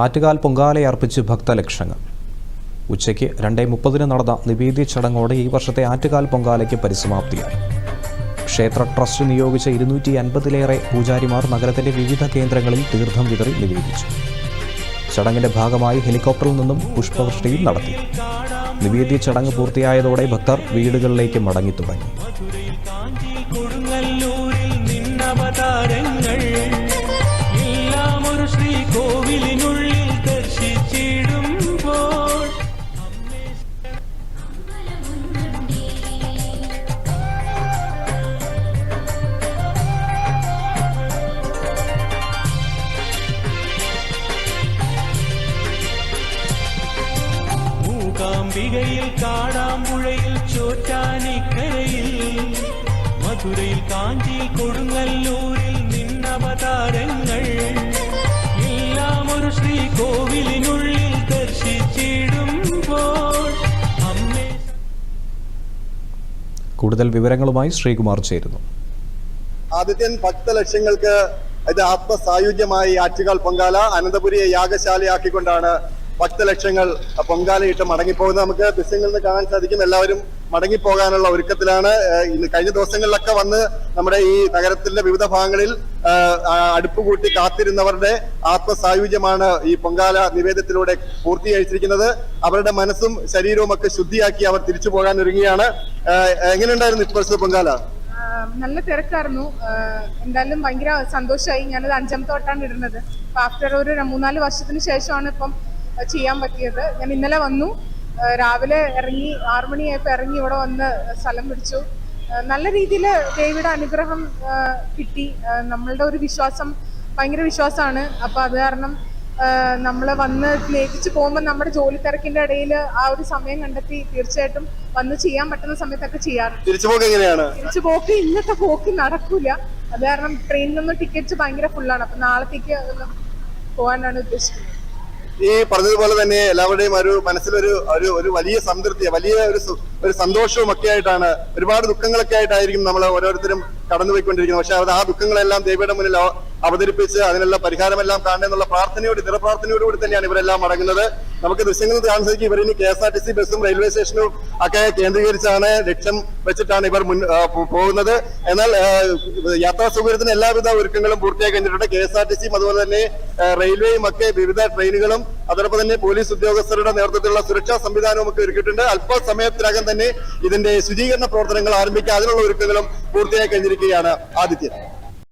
ആറ്റുകാൽ പൊങ്കാലയർപ്പിച്ച് ഭക്തലക്ഷങ്ങൾ. ഉച്ചയ്ക്ക് രണ്ടേ മുപ്പതിന് നടന്ന നിവേദ്യ ചടങ്ങോടെ ഈ വർഷത്തെ ആറ്റുകാൽ പൊങ്കാലയ്ക്ക് പരിസമാപ്തിയായി. ക്ഷേത്ര ട്രസ്റ്റ് നിയോഗിച്ച ഇരുന്നൂറ്റി അൻപതിലേറെ പൂജാരിമാർ നഗരത്തിന്റെ വിവിധ കേന്ദ്രങ്ങളിൽ തീർത്ഥം വിതറി നിവേദിച്ചു. ചടങ്ങിന്റെ ഭാഗമായി ഹെലികോപ്റ്ററിൽ നിന്നും പുഷ്പവൃഷ്ടിയും നടത്തി. നിവേദ്യ ചടങ്ങ് പൂർത്തിയായതോടെ ഭക്തർ വീടുകളിലേക്ക് മടങ്ങി തുടങ്ങി. മൂകാംബികയിൽ കാടാമ്പുഴയിൽ ചോറ്റാനിക്കരയിൽ മധുരയിൽ കാഞ്ചിയിൽ കൊടുങ്ങല്ലൂരിൽ നിന്നവതാരങ്ങൾ. എല്ലാം ഒരു ശ്രീകോവിലിനുള്ളിൽ ദർശിച്ചിടുമ്പോൾ അമ്മേ. കൂടുതൽ വിവരങ്ങളുമായി ശ്രീകുമാർ ചേരുന്നു. ആദിത്യൻ ഭക്തലക്ഷ്യങ്ങൾക്ക് ഇത് ആത്മസായുജ്യമായി ആറ്റുകാൽ പൊങ്കാല അനന്തപുരിയെ യാഗശാലയാക്കിക്കൊണ്ടാണ് ഭക്തലക്ഷങ്ങൾ പൊങ്കാലയിട്ട് മടങ്ങിപ്പോകുന്നത് നമുക്ക് ദൃശ്യങ്ങളിൽ നിന്ന് കാണാൻ സാധിക്കും. എല്ലാവരും മടങ്ങിപ്പോകാനുള്ള ഒരുക്കത്തിലാണ്. ഇന്ന് കഴിഞ്ഞ ദിവസങ്ങളിലൊക്കെ വന്ന് നമ്മുടെ ഈ നഗരത്തിന്റെ വിവിധ ഭാഗങ്ങളിൽ അടുപ്പ് കൂട്ടി കാത്തിരുന്നവരുടെ ആത്മസായുജ്യമാണ് ഈ പൊങ്കാല നിവേദത്തിലൂടെ പൂർത്തീകരിച്ചിരിക്കുന്നത്. അവരുടെ മനസ്സും ശരീരവും ഒക്കെ ശുദ്ധിയാക്കി അവർ തിരിച്ചു പോകാൻ ഒരുങ്ങിയാണ് എങ്ങനെയുണ്ടായിരുന്നു ഇപ്പോഴത്തെ പൊങ്കാല? നല്ല തിരക്കായിരുന്നു. എന്തായാലും ഭയങ്കര സന്തോഷമായി. ഞാനത് അഞ്ചാം തോട്ടാണ് ഇടുന്നത്. ആഫ്റ്റർ ഒരു മൂന്നാൽ വർഷത്തിന് ശേഷമാണ് ഇപ്പം ചെയ്യാൻ പറ്റിയത്. ഞാൻ ഇന്നലെ വന്നു. രാവിലെ ഇറങ്ങി ആറു മണിയായപ്പോൾ ഇറങ്ങി ഇവിടെ വന്ന് സ്ഥലം പിടിച്ചു. നല്ല രീതിയിൽ ദേവിയുടെ അനുഗ്രഹം കിട്ടി. നമ്മളുടെ ഒരു വിശ്വാസം ഭയങ്കര വിശ്വാസമാണ്. അപ്പോൾ അത് കാരണം നമ്മൾ വന്ന് ലേഖിച്ച് പോകുമ്പോൾ നമ്മുടെ ജോലി തിരക്കിന്റെ ഇടയിൽ ആ ഒരു സമയം കണ്ടെത്തി തീർച്ചയായിട്ടും വന്ന് ചെയ്യാൻ പറ്റുന്ന സമയത്തൊക്കെ ചെയ്യാറുണ്ട് തിരിച്ചു പോക്ക് ഇന്നത്തെ പോക്ക് നടക്കൂല. അത് കാരണം ട്രെയിനിൽ നിന്ന് ടിക്കറ്റ്സ് ഭയങ്കര ഫുള്ളാണ് അപ്പൊ നാളത്തേക്ക് പോകാനാണ് ഉദ്ദേശിക്കുന്നത്. ഈ പറഞ്ഞതുപോലെ തന്നെ എല്ലാവരുടെയും ഒരു മനസ്സിലൊരു ഒരു ഒരു വലിയ സംതൃപ്തി വലിയ ഒരു ഒരു സന്തോഷവും ഒക്കെ ആയിട്ടാണ് ഒരുപാട് ദുഃഖങ്ങളൊക്കെ ആയിട്ടായിരിക്കും നമ്മൾ ഓരോരുത്തരും കടന്നുപോയിക്കൊണ്ടിരിക്കുന്നത് പക്ഷെ അത് ആ ദുഃഖങ്ങളെല്ലാം ദേവിയുടെ മുന്നിൽ അവ- അവതരിപ്പിച്ച് അതിനുള്ള പരിഹാരമെല്ലാം കാണുന്നുള്ള പ്രാർത്ഥനയോട് നിറപ്രാർത്ഥനയോടുകൂടി തന്നെയാണ് ഇവരെല്ലാം മടങ്ങുന്നത്. നമുക്ക് ദൃശ്യങ്ങൾ കാണാൻ സാധിക്കും. ഇവർ ഇനി K S R T C ബസ്സും റെയിൽവേ സ്റ്റേഷനും ഒക്കെ കേന്ദ്രീകരിച്ചാണ് ലക്ഷ്യം വെച്ചിട്ടാണ് ഇവർ മുൻ പോകുന്നത്. എന്നാൽ യാത്രാ സൗകര്യത്തിന് എല്ലാവിധ ഒരുക്കങ്ങളും പൂർത്തിയായി കഴിഞ്ഞിട്ടുണ്ട്. കെ എസ് ആർ ടി സിയും അതുപോലെ തന്നെ റെയിൽവേയും ഒക്കെ വിവിധ ട്രെയിനുകളും അതോടൊപ്പം തന്നെ പോലീസ് ഉദ്യോഗസ്ഥരുടെ നേതൃത്വത്തിലുള്ള സുരക്ഷാ സംവിധാനവും ഒക്കെ ഒരുക്കിയിട്ടുണ്ട്. അല്പസമയത്തിനകം തന്നെ ഇതിന്റെ ശുചീകരണ പ്രവർത്തനങ്ങൾ ആരംഭിക്കാൻ അതിനുള്ള ഒരുക്കങ്ങളും പൂർത്തിയായി കഴിഞ്ഞിരിക്കുകയാണ് ആദിത്യൻ